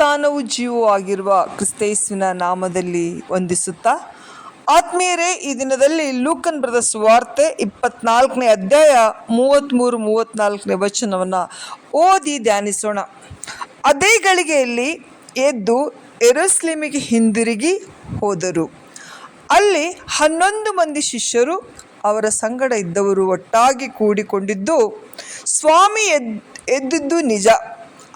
ಪುನರುತ್ಥಾನವು ಜೀವವೂ ಆಗಿರುವ ಕ್ರಿಸ್ತೇಸುವಿನ ನಾಮದಲ್ಲಿ ವಂದಿಸುತ್ತಾ, ಆತ್ಮೀಯರೇ, ಈ ದಿನದಲ್ಲಿ ಲೂಕನ್ ಬರೆದ ಸುವಾರ್ತೆ ಇಪ್ಪತ್ನಾಲ್ಕನೇ ಅಧ್ಯಾಯ ಮೂವತ್ತ್ಮೂರು ಮೂವತ್ತ್ನಾಲ್ಕನೇ ವಚನವನ್ನು ಓದಿ ಧ್ಯಾನಿಸೋಣ. ಅದೇ ಗಳಿಗೆಯಲ್ಲಿ ಎದ್ದು ಎರೋಸ್ಲಿಮಿಗೆ ಹಿಂದಿರುಗಿ ಹೋದರು. ಅಲ್ಲಿ ಹನ್ನೊಂದು ಮಂದಿ ಶಿಷ್ಯರು ಅವರ ಸಂಗಡ ಇದ್ದವರು ಒಟ್ಟಾಗಿ ಕೂಡಿಕೊಂಡಿದ್ದು, ಸ್ವಾಮಿ ಎದ್, ಎದ್ದಿದ್ದು ನಿಜ.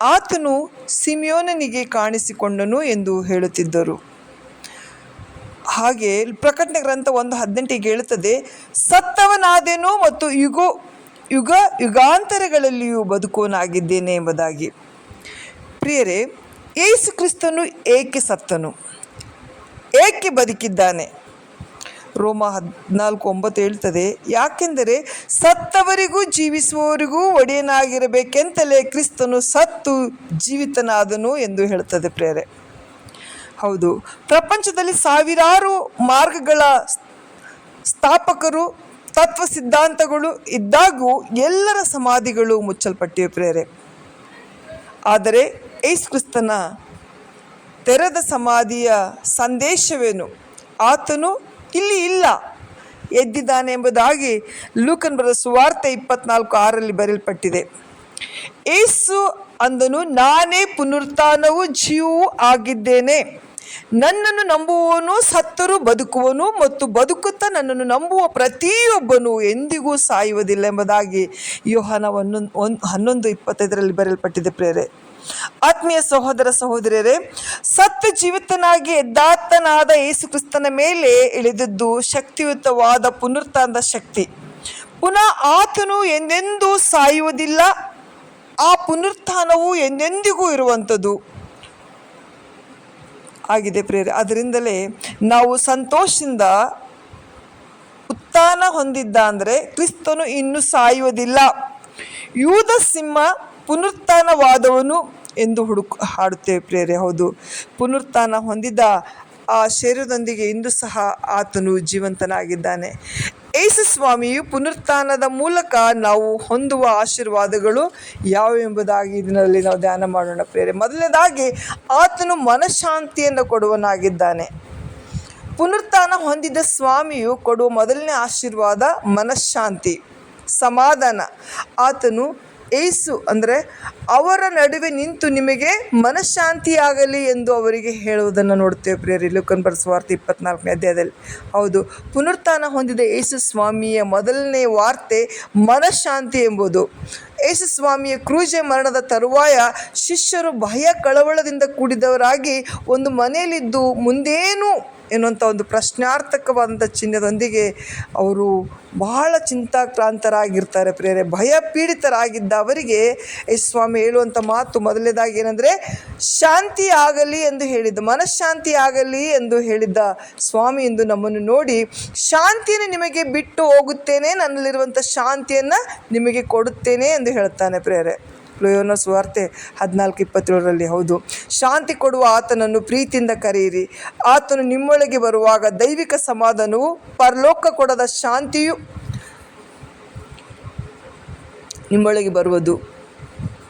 ಆತನು ಸಿಮಿಯೋನನಿಗೆ ಕಾಣಿಸಿಕೊಂಡನು ಎಂದು ಹೇಳುತ್ತಿದ್ದರು. ಹಾಗೆ ಪ್ರಕಟಣೆ ಗ್ರಂಥ ಒಂದು ಹದಿನೆಂಟಿಗೆ ಹೇಳುತ್ತದೆ, ಸತ್ತವನಾದೇನೋ ಮತ್ತು ಯುಗ ಯುಗ, ಯುಗಾಂತರಗಳಲ್ಲಿಯೂ ಬದುಕುವನಾಗಿದ್ದೇನೆ ಎಂಬುದಾಗಿ. ಪ್ರಿಯರೇ, ಯೇಸು ಕ್ರಿಸ್ತನು ಏಕೆ ಸತ್ತನು? ಏಕೆ ಬದುಕಿದ್ದಾನೆ? ರೋಮ ಹದಿನಾಲ್ಕು ಒಂಬತ್ತು ಹೇಳ್ತದೆ, ಯಾಕೆಂದರೆ ಸತ್ತವರಿಗೂ ಜೀವಿಸುವವರಿಗೂ ಒಡೆಯನಾಗಿರಬೇಕೆಂತಲೇ ಕ್ರಿಸ್ತನು ಸತ್ತು ಜೀವಿತನಾದನು ಎಂದು ಹೇಳುತ್ತದೆ ಪ್ರೇರೆ. ಹೌದು, ಪ್ರಪಂಚದಲ್ಲಿ ಸಾವಿರಾರು ಮಾರ್ಗಗಳ ಸ್ಥಾಪಕರು, ತತ್ವ ಸಿದ್ಧಾಂತಗಳು ಇದ್ದಾಗೂ ಎಲ್ಲರ ಸಮಾಧಿಗಳು ಮುಚ್ಚಲ್ಪಟ್ಟಿವೆ ಪ್ರೇರೆ. ಆದರೆ ಏಸ್ ಕ್ರಿಸ್ತನ ತೆರೆದ ಸಮಾಧಿಯ ಸಂದೇಶವೇನು? ಆತನು ಇಲ್ಲಿ ಇಲ್ಲ. ಎದ್ದಿದ್ದಾನೆ ಎಂಬುದಾಗಿ ಲೂಕನ್ ಬರೆದ ಸುವಾರ್ತೆ ಇಪ್ಪತ್ನಾಲ್ಕು ಆರಲ್ಲಿ ಬರೆಯಲ್ಪಟ್ಟಿದೆ. ಏಸು ಅಂದನು, ನಾನೇ ಪುನರುತ್ಥಾನವೂ ಜೀವವೂ ಆಗಿದ್ದೇನೆ. ನನ್ನನ್ನು ನಂಬುವವನು ಸತ್ತರೂ ಬದುಕುವನು ಮತ್ತು ಬದುಕುತ್ತಾ ನನ್ನನ್ನು ನಂಬುವ ಪ್ರತಿಯೊಬ್ಬನು ಎಂದಿಗೂ ಸಾಯುವುದಿಲ್ಲ ಎಂಬುದಾಗಿ ಯೋಹನ ಒಂದೊಂದು ಒಂದು ಹನ್ನೊಂದು ಇಪ್ಪತ್ತೈದರಲ್ಲಿ ಬರೆಯಲ್ಪಟ್ಟಿದೆ ಪ್ರೇರೆ. ಆತ್ಮೀಯ ಸಹೋದರ ಸಹೋದರಿಯರೇ, ಸತ್ಯ ಜೀವಿತನಾಗಿ ಎದ್ದಾತನಾದ ಯೇಸು ಕ್ರಿಸ್ತನ ಮೇಲೆ ಇಳಿದದ್ದು ಶಕ್ತಿಯುತವಾದ ಪುನರುತ್ಥಾನದ ಶಕ್ತಿ. ಪುನಃ ಆತನು ಎಂದೆಂದೂ ಸಾಯುವುದಿಲ್ಲ, ಆ ಪುನರುತ್ಥಾನವು ಎಂದೆಂದಿಗೂ ಇರುವಂಥದ್ದು. ಆಗಿದೆ ಪ್ರೇರೆ ಅದರಿಂದಲೇ ನಾವು ಸಂತೋಷದಿಂದ ಉತ್ಥಾನ ಹೊಂದಿದ್ದ ಅಂದರೆ ಕ್ರಿಸ್ತನು ಇನ್ನು ಸಾಯುವುದಿಲ್ಲ. ಯೂದ ಸಿಂಹ ಪುನರುತ್ಥಾನವಾದವನು ಎಂದು ಹುಡುಕು ಹಾಡುತ್ತೇವೆ ಪ್ರೇರೆ ಹೌದು. ಪುನರುತ್ಥಾನ ಹೊಂದಿದ ಆ ಶರೀರದೊಂದಿಗೆ ಇಂದು ಸಹ ಆತನು ಜೀವಂತನಾಗಿದ್ದಾನೆ. ಏಸು ಸ್ವಾಮಿಯು ಪುನರುತ್ಥಾನದ ಮೂಲಕ ನಾವು ಹೊಂದುವ ಆಶೀರ್ವಾದಗಳು ಯಾವುವು ಎಂಬುದಾಗಿ ಇದರಲ್ಲಿ ನಾವು ಧ್ಯಾನ ಮಾಡೋಣ ಪ್ರೇರೆ ಮೊದಲನೇದಾಗಿ, ಆತನು ಮನಃಶಾಂತಿಯನ್ನು ಕೊಡುವನಾಗಿದ್ದಾನೆ. ಪುನರುತ್ಥಾನ ಹೊಂದಿದ ಸ್ವಾಮಿಯು ಕೊಡುವ ಮೊದಲನೇ ಆಶೀರ್ವಾದ ಮನಃಶಾಂತಿ. ಸಮಾಧಾನ. ಆತನು ಏಸು ಅಂದರೆ ಅವರ ನಡುವೆ ನಿಂತು ನಿಮಗೆ ಮನಃಶಾಂತಿಯಾಗಲಿ ಎಂದು ಅವರಿಗೆ ಹೇಳುವುದನ್ನು ನೋಡ್ತೇವೆ ಪ್ರಿಯರಿ. ಲೋಕನ್ ವಾರ್ತೆ ಇಪ್ಪತ್ನಾಲ್ಕನೇ ಅಧ್ಯಾಯದಲ್ಲಿ. ಹೌದು, ಪುನರುತ್ಥಾನ ಹೊಂದಿದ ಯೇಸು ಸ್ವಾಮಿಯ ಮೊದಲನೇ ವಾರ್ತೆ ಮನಃಶಾಂತಿ ಎಂಬುದು. ಯೇಸು ಸ್ವಾಮಿಯ ಕ್ರೂಜೆ ಮರಣದ ತರುವಾಯ ಶಿಷ್ಯರು ಭಯ ಕಳವಳದಿಂದ ಕೂಡಿದವರಾಗಿ ಒಂದು ಮನೆಯಲ್ಲಿದ್ದು ಮುಂದೇನು ಎನ್ನುವಂಥ ಒಂದು ಪ್ರಶ್ನಾರ್ಥಕವಾದಂಥ ಚಿಹ್ನದೊಂದಿಗೆ ಅವರು ಬಹಳ ಚಿಂತಾಕ್ರಾಂತರಾಗಿರ್ತಾರೆ ಪ್ರೇರೆ ಭಯ ಪೀಡಿತರಾಗಿದ್ದ ಅವರಿಗೆ ಎಸ್ ಸ್ವಾಮಿ ಹೇಳುವಂಥ ಮಾತು ಮೊದಲನೇದಾಗಿ ಏನಂದರೆ ಶಾಂತಿ ಆಗಲಿ ಎಂದು ಹೇಳಿದ್ದ ಮನಃಶಾಂತಿ ಆಗಲಿ ಎಂದು ಹೇಳಿದ್ದ ಸ್ವಾಮಿ ಎಂದು ನಮ್ಮನ್ನು ನೋಡಿ, ಶಾಂತಿಯನ್ನು ನಿಮಗೆ ಬಿಟ್ಟು ಹೋಗುತ್ತೇನೆ ನನ್ನಲ್ಲಿರುವಂಥ ಶಾಂತಿಯನ್ನು ನಿಮಗೆ ಕೊಡುತ್ತೇನೆ ಎಂದು ಹೇಳ್ತಾನೆ ಪ್ರೇರೆ ಲೋಯೋನ ಸುವಾರ್ತೆ ಹದಿನಾಲ್ಕು ಇಪ್ಪತ್ತೇಳರಲ್ಲಿ, ಹೌದು. ಶಾಂತಿ ಕೊಡುವ ಆತನನ್ನು ಪ್ರೀತಿಯಿಂದ ಕರೆಯಿರಿ. ಆತನು ನಿಮ್ಮೊಳಗೆ ಬರುವಾಗ ದೈವಿಕ ಸಮಾಧಾನವು ಪರಲೋಕ ಕೊಡದ ಶಾಂತಿಯು ನಿಮ್ಮೊಳಗೆ ಬರುವುದು.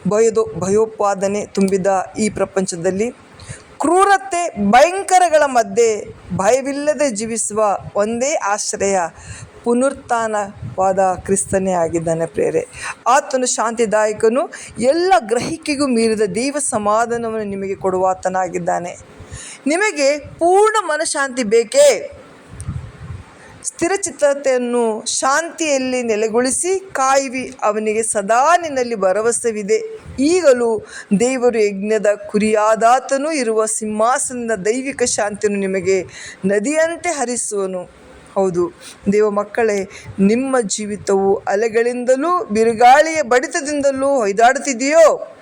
ಭಯದೋ, ಭಯೋತ್ಪಾದನೆ ತುಂಬಿದ ಈ ಪ್ರಪಂಚದಲ್ಲಿ ಕ್ರೂರತೆ ಭಯಂಕರಗಳ ಮಧ್ಯೆ ಭಯವಿಲ್ಲದೆ ಜೀವಿಸುವ ಒಂದೇ ಆಶ್ರಯ. ಪುನರುತ್ಥಾನವಾದ ಕ್ರಿಸ್ತನೇ ಆಗಿದ್ದಾನೆ ಪ್ರೇರೆ. ಆತನು ಶಾಂತಿದಾಯಕನು, ಎಲ್ಲ ಗ್ರಹಿಕೆಗೂ ಮೀರಿದ ದೈವ ಸಮಾಧಾನವನ್ನು ನಿಮಗೆ ಕೊಡುವ ಆತನಾಗಿದ್ದಾನೆ. ನಿಮಗೆ ಪೂರ್ಣ ಮನಃಶಾಂತಿ ಬೇಕೇ? ಸ್ಥಿರಚಿತ್ತತೆಯನ್ನು ಶಾಂತಿಯಲ್ಲಿ ನೆಲೆಗೊಳಿಸಿ ಕಾಯಿವಿ ಅವನಿಗೆ ಸದಾ ನಿನ್ನಲ್ಲಿ ಭರವಸೆವಿದೆ. ಈಗಲೂ ದೇವರು ಯಜ್ಞದ ಕುರಿಯಾದಾತನೂ ಇರುವ ಸಿಂಹಾಸನದ ದೈವಿಕ ಶಾಂತಿಯನ್ನು ನಿಮಗೆ ನದಿಯಂತೆ ಹರಿಸುವನು. ಹೌದು. ದೇವ ಮಕ್ಕಳೇ, ನಿಮ್ಮ ಜೀವಿತವು ಅಲೆಗಳಿಂದಲೂ, ಬಿರುಗಾಳಿಯ ಬಡಿತದಿಂದಲೂ ಹೊಯ್ದಾಡುತ್ತಿದೆಯೋ?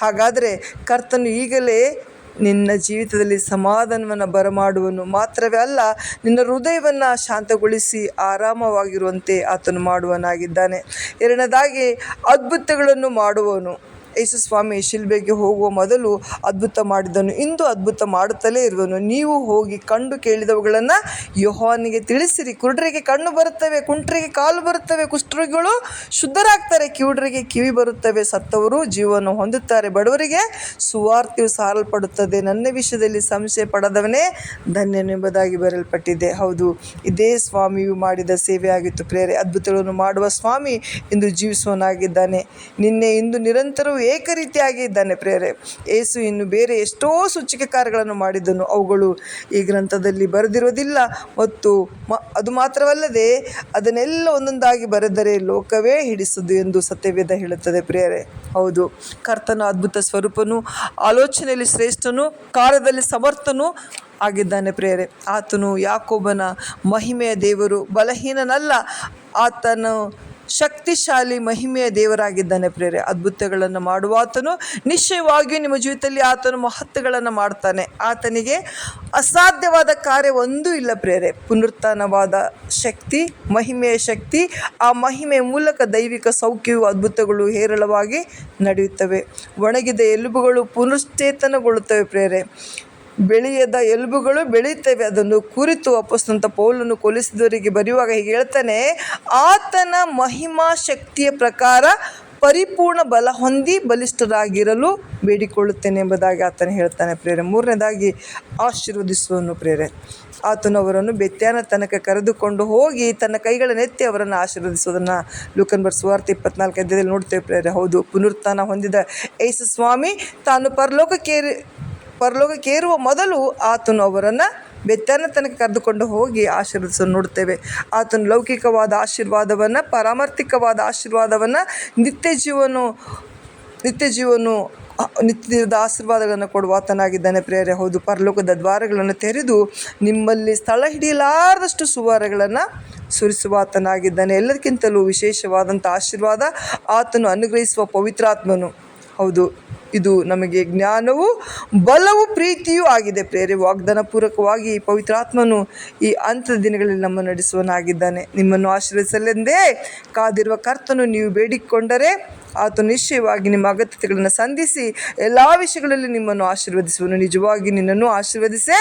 ಹಾಗಾದರೆ ಕರ್ತನು ಈಗಲೇ ನಿನ್ನ ಜೀವಿತದಲ್ಲಿ ಸಮಾಧಾನವನ್ನು ಬರಮಾಡುವನು ಮಾತ್ರವೇ ಅಲ್ಲ, ನಿನ್ನ ಹೃದಯವನ್ನು ಶಾಂತಗೊಳಿಸಿ ಆರಾಮವಾಗಿರುವಂತೆ ಆತನು ಮಾಡುವನಾಗಿದ್ದಾನೆ ಎರಡನೇದಾಗಿ, ಅದ್ಭುತಗಳನ್ನು ಮಾಡುವವನು. ಯೇಸು ಸ್ವಾಮಿ ಶಿಲ್ಬೆಗೆ ಹೋಗುವ ಮೊದಲು ಅದ್ಭುತ ಮಾಡಿದನು. ಇಂದು ಅದ್ಭುತ ಮಾಡುತ್ತಲೇ ಇರುವನು. ನೀವು ಹೋಗಿ ಕಂಡು ಕೇಳಿದವುಗಳನ್ನು ಯೋಹಾನಿಗೆ ತಿಳಿಸಿರಿ. ಕುರುಡರಿಗೆ ಕಣ್ಣು ಬರುತ್ತವೆ, ಕುಂಟರಿಗೆ ಕಾಲು ಬರುತ್ತವೆ, ಕುಷ್ಠರೋಗಿಗಳು ಶುದ್ಧರಾಗ್ತಾರೆ. ಕಿವುಡರಿಗೆ ಕಿವಿ ಬರುತ್ತವೆ, ಸತ್ತವರು ಜೀವವನ್ನು ಹೊಂದುತ್ತಾರೆ. ಬಡವರಿಗೆ ಸುವಾರ್ತೆಯು ಸಾರಲ್ಪಡುತ್ತದೆ. ನನ್ನ ವಿಷಯದಲ್ಲಿ ಸಂಶಯ ಪಡೆದವನೇ ಧನ್ಯನೆಂಬುದಾಗಿ ಬರೆಯಲ್ಪಟ್ಟಿದೆ. ಹೌದು, ಇದೇ ಸ್ವಾಮಿಯು ಮಾಡಿದ ಸೇವೆಯಾಗಿತ್ತು. ಪ್ರೇರೆ ಅದ್ಭುತಗಳನ್ನು ಮಾಡುವ ಸ್ವಾಮಿ ಇಂದು ಜೀವಿಸುವನಾಗಿದ್ದಾನೆ ನಿನ್ನೆ ಇಂದು ನಿರಂತರವೂ ಏಕರೀತಿಯಾಗಿ ಇದ್ದಾನೆ ಪ್ರೇರೆ ಏಸು ಇನ್ನು ಬೇರೆ ಎಷ್ಟೋ ಸೂಚಿಕೆ ಕಾರ್ಯಗಳನ್ನು ಮಾಡಿದ್ದನು. ಅವುಗಳು ಈ ಗ್ರಂಥದಲ್ಲಿ ಬರೆದಿರುವುದಿಲ್ಲ ಮತ್ತು ಮ, ಅದು ಮಾತ್ರವಲ್ಲದೆ ಅದನ್ನೆಲ್ಲ ಒಂದೊಂದಾಗಿ ಬರೆದರೆ ಲೋಕವೇ ಹಿಡಿಸುದು ಎಂದು ಸತ್ಯವೇದ ಹೇಳುತ್ತದೆ ಪ್ರೇರೆ ಹೌದು, ಕರ್ತನ ಅದ್ಭುತ ಸ್ವರೂಪನು, ಆಲೋಚನೆಯಲ್ಲಿ ಶ್ರೇಷ್ಠನು, ಕಾರ್ಯದಲ್ಲಿ ಸಮರ್ಥನು ಆಗಿದ್ದಾನೆ ಪ್ರೇರೆ ಆತನು ಯಾಕೋಬನ ಮಹಿಮೆಯ ದೇವರು, ಬಲಹೀನನಲ್ಲ, ಆತನು ಶಕ್ತಿಶಾಲಿ ಮಹಿಮೆಯ ದೇವರಾಗಿದ್ದಾನೆ ಪ್ರೇರೆ. ಅದ್ಭುತಗಳನ್ನು ಮಾಡುವ ಆತನು ನಿಶ್ಚಯವಾಗಿಯೂ ನಿಮ್ಮ ಜೀವಿತದಲ್ಲಿ ಆತನು ಮಹತ್ವಗಳನ್ನು ಮಾಡ್ತಾನೆ. ಆತನಿಗೆ ಅಸಾಧ್ಯವಾದ ಕಾರ್ಯ ಒಂದೂ ಇಲ್ಲ ಪ್ರೇರೆ. ಪುನರುತ್ಥಾನವಾದ ಶಕ್ತಿ, ಮಹಿಮೆಯ ಶಕ್ತಿ, ಆ ಮಹಿಮೆಯ ಮೂಲಕ ದೈವಿಕ ಸೌಖ್ಯವು ಅದ್ಭುತಗಳು ಹೇರಳವಾಗಿ ನಡೆಯುತ್ತವೆ. ಒಣಗಿದ ಎಲುಬುಗಳು ಪುನಶ್ಚೇತನಗೊಳ್ಳುತ್ತವೆ ಪ್ರೇರೆ. ಬೆಳೆಯದ ಎಲುಬುಗಳು ಬೆಳೆಯುತ್ತವೆ. ಅದನ್ನು ಕುರಿತು ಅಪಸ್ತಂತ ಪೌಲನ್ನು ಕೊಲಿಸಿದವರಿಗೆ ಬರೆಯುವಾಗ ಹೀಗೆ ಹೇಳ್ತಾನೆ, ಆತನ ಮಹಿಮಾ ಶಕ್ತಿಯ ಪ್ರಕಾರ ಪರಿಪೂರ್ಣ ಬಲ ಹೊಂದಿ ಬಲಿಷ್ಠರಾಗಿರಲು ಬೇಡಿಕೊಳ್ಳುತ್ತೇನೆ ಎಂಬುದಾಗಿ ಆತನು ಹೇಳ್ತಾನೆ ಪ್ರೇರೆ ಮೂರನೇದಾಗಿ, ಆಶೀರ್ವದಿಸುವನು ಪ್ರೇರೆ ಆತನು ಅವರನ್ನು ಬೆತ್ಯಾನ ತನಕ ಕರೆದುಕೊಂಡು ಹೋಗಿ ತನ್ನ ಕೈಗಳನ್ನೆತ್ತಿ ಅವರನ್ನು ಆಶೀರ್ವದಿಸೋದನ್ನು ಲೂಕನ್ ಬರ್ಸುವಾರ್ತೆ ಇಪ್ಪತ್ನಾಲ್ಕು ಅಧ್ಯಾಯದಲ್ಲಿ ನೋಡ್ತೇವೆ ಪ್ರೇರೆ ಹೌದು, ಪುನರುತ್ಥಾನ ಹೊಂದಿದ ಏಸು ಸ್ವಾಮಿ ತಾನು ಪರಲೋಕಕ್ಕೇರಿ ಪರಲೋಕಕ್ಕೇರುವ ಮೊದಲು ಆತನು ಅವರನ್ನು ಬೆತ್ತನ ತನಕ ಕರೆದುಕೊಂಡು ಹೋಗಿ ಆಶೀರ್ವದಿಸೋದು ನೋಡ್ತೇವೆ ಆತನು ಲೌಕಿಕವಾದ ಆಶೀರ್ವಾದವನ್ನು ಪರಾಮರ್ಥಿಕವಾದ ಆಶೀರ್ವಾದವನ್ನು, ನಿತ್ಯ ಜೀವನು ನಿತ್ಯ ಜೀವನು, ನಿತ್ಯದ ಆಶೀರ್ವಾದಗಳನ್ನು ಕೊಡುವ ಆತನಾಗಿದ್ದಾನೆ ಪ್ರೇರೆ ಹೌದು, ಪರಲೋಕದ ದ್ವಾರಗಳನ್ನು ತೆರೆದು ನಿಮ್ಮಲ್ಲಿ ಸ್ಥಳ ಹಿಡಿಯಲಾರದಷ್ಟು ಸುವಾರಗಳನ್ನು ಸುರಿಸುವ ಆತನಾಗಿದ್ದಾನೆ. ಎಲ್ಲದಕ್ಕಿಂತಲೂ ವಿಶೇಷವಾದಂಥ ಆಶೀರ್ವಾದ ಆತನು ಅನುಗ್ರಹಿಸುವ ಪವಿತ್ರಾತ್ಮನು. ಹೌದು. ಇದು ನಮಗೆ ಜ್ಞಾನವು ಬಲವು ಪ್ರೀತಿಯೂ ಆಗಿದೆ ಪ್ರೇರೆ. ವಾಗ್ದಾನ ಪೂರಕವಾಗಿ ಈ ಪವಿತ್ರಾತ್ಮನು ಈ ಅಂತ್ಯದ ದಿನಗಳಲ್ಲಿ ನಮ್ಮ ನಡೆಸುವನಾಗಿದ್ದಾನೆ ನಿಮ್ಮನ್ನು ಆಶ್ರಯಿಸಲೆಂದೇ ಕಾದಿರುವ ಕರ್ತನು ನೀವು ಬೇಡಿಕೊಂಡರೆ ಆತ ನಿಶ್ಚಯವಾಗಿ ನಿಮ್ಮ ಅಗತ್ಯತೆಗಳನ್ನು ಸಂಧಿಸಿ ಎಲ್ಲ ವಿಷಯಗಳಲ್ಲಿ ನಿಮ್ಮನ್ನು ಆಶೀರ್ವದಿಸುವನು. ನಿಜವಾಗಿ ನಿನ್ನನ್ನು ಆಶೀರ್ವದಿಸೇ,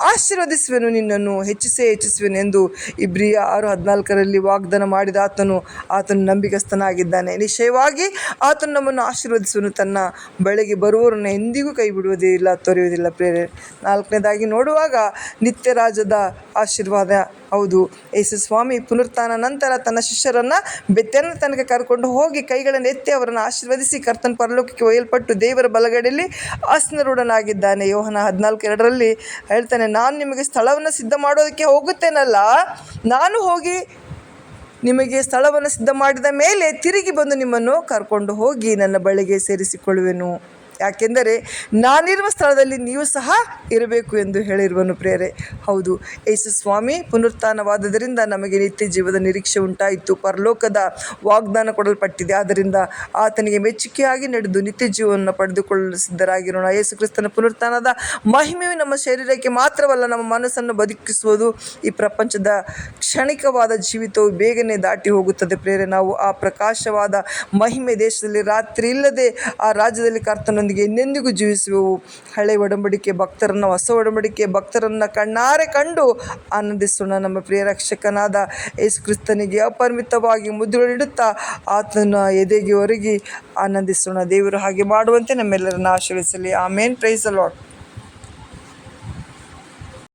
ಆಶೀರ್ವದಿಸುವೆನು, ನಿನ್ನನ್ನು ಹೆಚ್ಚಿಸೇ, ಹೆಚ್ಚಿಸುವೆನು ಎಂದು ಇಬ್ರಿಯ ಆರು ಹದಿನಾಲ್ಕರಲ್ಲಿ ವಾಗ್ದಾನ ಮಾಡಿದ ಆತನು ಆತನು ನಂಬಿಕಸ್ಥನಾಗಿದ್ದಾನೆ ನಿಶ್ಚಯವಾಗಿ ಆತನು ನಮ್ಮನ್ನು ಆಶೀರ್ವದಿಸುವನು. ತನ್ನ ಬಳಿಗೆ ಬರುವವರನ್ನು ಎಂದಿಗೂ ಕೈ ಬಿಡುವುದೇ ಇಲ್ಲ, ತೊರೆಯುವುದಿಲ್ಲ ಪ್ರೇರೆ ನಾಲ್ಕನೇದಾಗಿ ನೋಡುವಾಗ ನಿತ್ಯರಾಜದ ಆಶೀರ್ವಾದ. ಹೌದು, ಯೇಸು ಸ್ವಾಮಿ ಪುನರುತ್ಥಾನ ನಂತರ ತನ್ನ ಶಿಷ್ಯರನ್ನು ಬೆತ್ತನ ತನಕ ಕರ್ಕೊಂಡು ಹೋಗಿ ಕೈಗಳನ್ನು ಎತ್ತಿ ಅವರನ್ನು ಆಶೀರ್ವದಿಸಿ ಕರ್ತನ ಪರಲೋಕಕ್ಕೆ ಒಯ್ಯಲ್ಪಟ್ಟು ದೇವರ ಬಲಗಡೆಯಲ್ಲಿ ಆಸನರೂಢನಾಗಿದ್ದಾನೆ. ಯೋಹನ ಹದಿನಾಲ್ಕು ಎರಡರಲ್ಲಿ ಹೇಳ್ತಾನೆ, ನಾನು ನಿಮಗೆ ಸ್ಥಳವನ್ನು ಸಿದ್ಧ ಮಾಡೋದಕ್ಕೆ ಹೋಗುತ್ತೇನಲ್ಲ, ನಾನು ಹೋಗಿ ನಿಮಗೆ ಸ್ಥಳವನ್ನು ಸಿದ್ಧ ಮಾಡಿದ ಮೇಲೆ ತಿರುಗಿ ಬಂದು ನಿಮ್ಮನ್ನು ಕರ್ಕೊಂಡು ಹೋಗಿ ನನ್ನ ಬಳಿಗೆ ಸೇರಿಸಿಕೊಳ್ಳುವೆನು. ಯಾಕೆಂದರೆ ನಾನಿರುವ ಸ್ಥಳದಲ್ಲಿ ನೀವು ಸಹ ಇರಬೇಕು ಎಂದು ಹೇಳಿರುವನು ಪ್ರೇರೆ ಹೌದು, ಯೇಸು ಸ್ವಾಮಿ ಪುನರುತ್ಥಾನವಾದದರಿಂದ ನಮಗೆ ನಿತ್ಯ ಜೀವದ ನಿರೀಕ್ಷೆ ಉಂಟಾಯಿತು. ಪರಲೋಕದ ವಾಗ್ದಾನ ಕೊಡಲ್ಪಟ್ಟಿದೆ. ಆದ್ದರಿಂದ ಆತನಿಗೆ ಮೆಚ್ಚುಗೆಯಾಗಿ ನಡೆದು ನಿತ್ಯ ಜೀವವನ್ನು ಪಡೆದುಕೊಳ್ಳಲು ಸಿದ್ಧರಾಗಿರೋಣ. ಯೇಸು ಕ್ರಿಸ್ತನ ಪುನರುತ್ಥಾನದ ಮಹಿಮೆಯು ನಮ್ಮ ಶರೀರಕ್ಕೆ ಮಾತ್ರವಲ್ಲ, ನಮ್ಮ ಮನಸ್ಸನ್ನು ಬದುಕಿಸುವುದು ಈ ಪ್ರಪಂಚದ ಕ್ಷಣಿಕವಾದ ಜೀವಿತವು ಬೇಗನೆ ದಾಟಿ ಹೋಗುತ್ತದೆ ಪ್ರೇರೆ ನಾವು ಆ ಪ್ರಕಾಶವಾದ ಮಹಿಮೆ ದೇಶದಲ್ಲಿ ರಾತ್ರಿ ಇಲ್ಲದೆ ಆ ರಾಜ್ಯದಲ್ಲಿ ಕರ್ತನೊಂದಿಗೆ ಎಂದೆಂದಿಗೂ ಜೀವಿಸುವೆವು. ಹಳೆ ಒಡಂಬಡಿಕೆ ಭಕ್ತರನ್ನು, ಹೊಸ ಒಡಂಬಡಿಕೆ ಭಕ್ತರನ್ನು ಕಣ್ಣಾರೆ ಕಂಡು ಆನಂದಿಸೋಣ. ನಮ್ಮ ಪ್ರಿಯ ರಕ್ಷಕನಾದ ಯೇಸು ಕ್ರಿಸ್ತನಿಗೆ ಅಪರಿಮಿತವಾಗಿ ಮುದ್ದುಗಳಿಡುತ್ತಾ ಆತನ ಎದೆಗೆ ಒರಗಿ ಆನಂದಿಸೋಣ. ದೇವರು ಹಾಗೆ ಮಾಡುವಂತೆ ನಮ್ಮೆಲ್ಲರನ್ನು ಆಶೀರ್ವಿಸಲಿ ಆಮೇನ್. Praise Lord